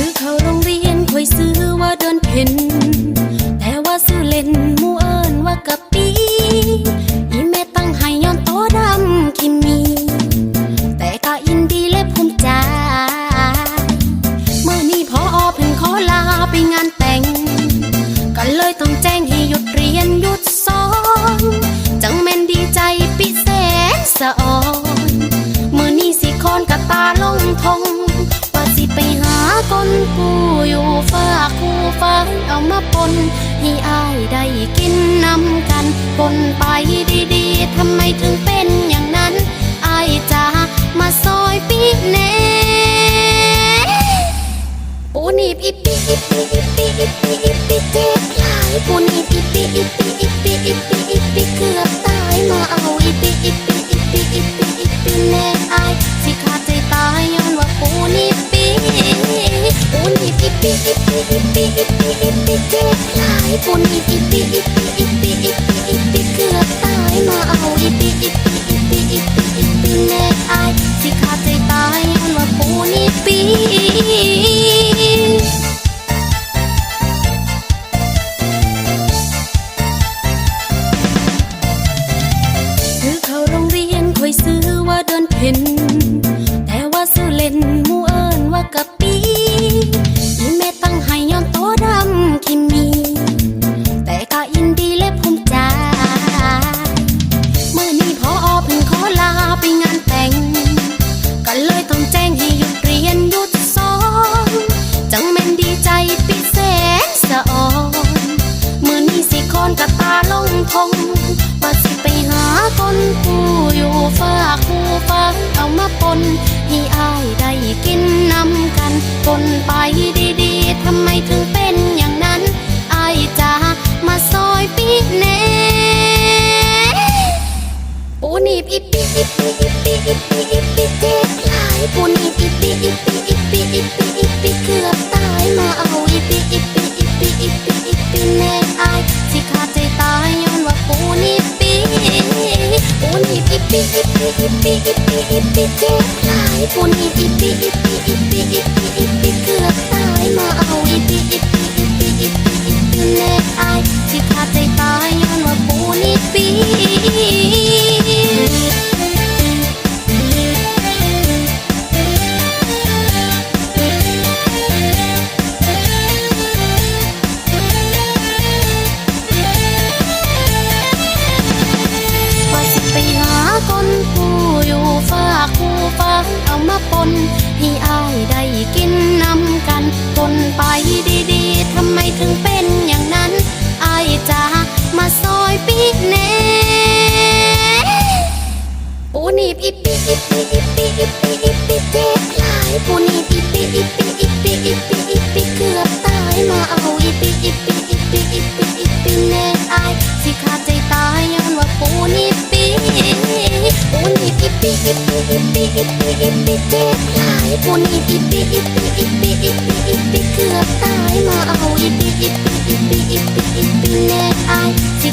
ซื้อเข้าโรงเรียนคอยซื้อว่าเดินเพ่นแต่ว่าซื้อเล่นมูเอินว่ากับปีอีแม่ตั้งให้ย้อนโตดำคิมี แต่ก็อินดีและภูมิใจเมื่อนี้พออเพิ่งขอลาไปงานแต่ง ก็เลยต้องแจ้งให้หยุดเรียนหยุดสอนจังแม่นดีใจปิแสนสะออนเมื่อนี้สิคอนกะตาลงทอง ฟ้าเอามาปนให้อายได้กินนำกันปนไปดีๆทำไมถึงเป็นอย่างนั้นอายจะมาซอยปีแน่ปูนีบอิปปีอิปปีอิปปีอิปปีอิปปีเจ็บหลายปูนีบอิปปีอิปปีอิปปีอิปปีอิปปีเกือบตายมาเอาอิปปีอิปปีอิปปีอิปปีอิปปีแน่อายสิขาดใจตายย้อนว่าปูนีบ เจ็บลายปูนี ผู้อยู่ฝากผู้ฟังเอามาปนให้อายได้กินนำกันปนไปดีๆทำไมถึงเป็นอย่าง ปีอิปปีอิปปีอิปีอิปปีเจ็บหลายปูนอิปปีอิปปีอิปีอิปปีอิปีเกือบตายมาเอาอิปปีอิปปีอิปปี ผู้ฟังเอามาปนให้อายได้กินนำกันปนไปดีๆทำไมถึงเป็นอย่างนั้นอายจะมาซอยปีแน่ปูนีบอิปปีอิปปีอิปปีอิปปีอิปปีเจ็บหลายปูนีบอิปปีอิปปีอิปปีอิปปีอิปปีเกือบตายมาเอาอิปปีอิปปีอิปปีอิปปีอิปปีแน่อายสิขาดใจตาย ปปีอิปปีอิปปีอิปปีอิปปีเจ็บหลายปูนีบอิปปีอิปปีอิปปีอิปปีอิเกือบตายมาเอาอิปปีอิปปีอิปปีอิปปีอิปปีแน่อายสิ